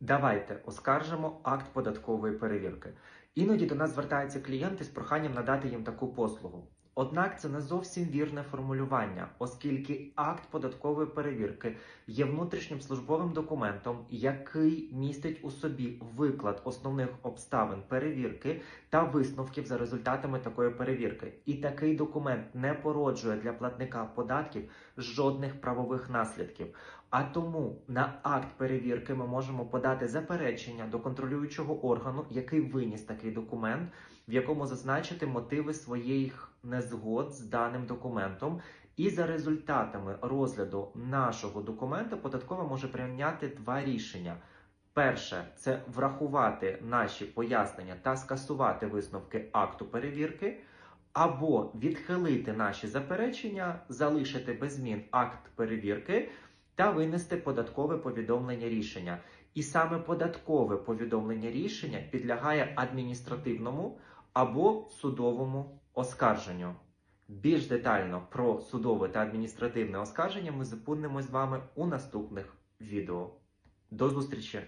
Давайте оскаржимо акт податкової перевірки. Іноді до нас звертаються клієнти з проханням надати їм таку послугу. Однак це не зовсім вірне формулювання, оскільки акт податкової перевірки є внутрішнім службовим документом, який містить у собі виклад основних обставин перевірки та висновків за результатами такої перевірки. І такий документ не породжує для платника податків жодних правових наслідків. А тому на акт перевірки ми можемо подати заперечення до контролюючого органу, який виніс такий документ, в якому зазначити мотиви своїх незгод з даним документом. І за результатами розгляду нашого документа податкова може прийняти два рішення. Перше це врахувати наші пояснення та скасувати висновки акту перевірки, або відхилити наші заперечення, залишити без змін акт перевірки та винести податкове повідомлення рішення. І саме податкове повідомлення рішення підлягає адміністративному або судовому оскарженню. Більш детально про судове та адміністративне оскарження ми зупинимось з вами у наступних відео. До зустрічі!